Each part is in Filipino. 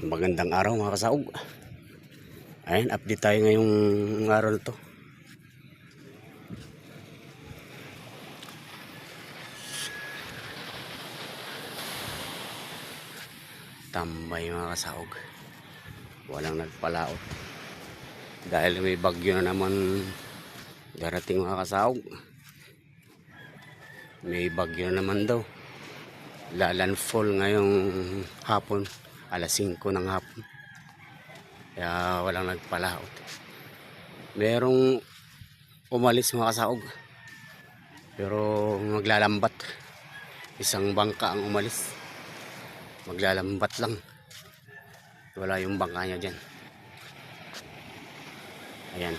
Magandang araw mga kasaog. Ayan, update tayo ngayong araw na to. Tambay mga kasaog. Walang nagpalaot. Dahil may bagyo na naman darating mga kasaog. May bagyo na naman daw. Lalandfall ngayong hapon alas 5 ng hapon. Kaya walang nagpalaot. Merong umalis mga kasaog. Pero maglalambat. Isang bangka ang umalis. Maglalambat lang. Wala yung bangka niya dyan. Ayan.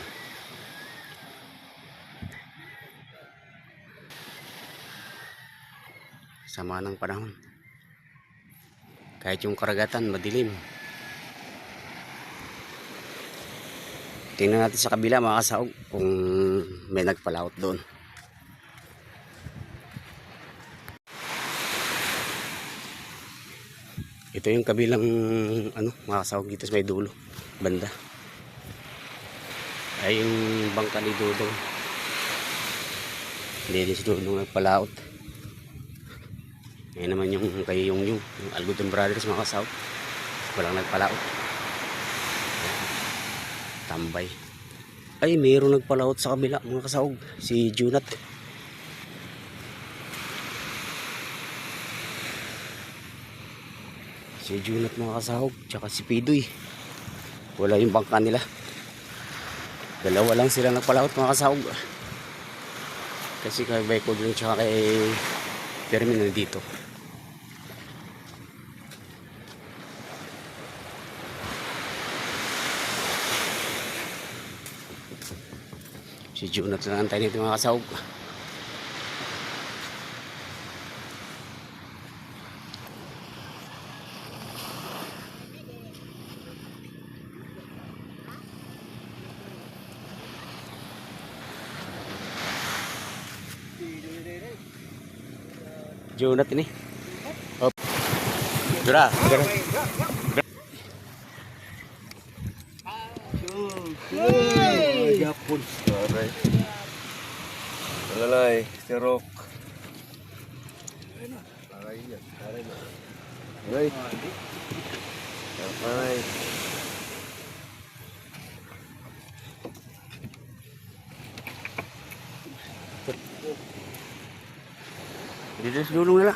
Sama ng panahon. Kahit yung karagatan, madilim. Tingnan natin sa kabila mga kasaog kung may nagpalaot doon. Ito yung kabilang ano, mga kasaog dito sa may dulo, banda. Ay yung bangka ni Dudong. Hindi si Dudong nagpalaot. Ngayon naman yung kay yung yung, yung Algodon Brothers mga kasaw. Walang nagpalaot. Ayan. Tambay. Ay, mayroong nagpalaot sa kabila mga kasaog. Si Junat. Si Junat mga kasahog. Tsaka si Pidoy. Wala yung bangka nila. Dalawa lang sila nagpalaot mga kasahog. Kasi kay Baykod rin tsaka kay terminal dito. Si Junat na antay nito mga kasahog. Junat ini. Op. Dura, dura. Yapon. Aray. Alalay, si Rock. Aray yan. Aray na. Aray. Aray. Dito sa dulong nila.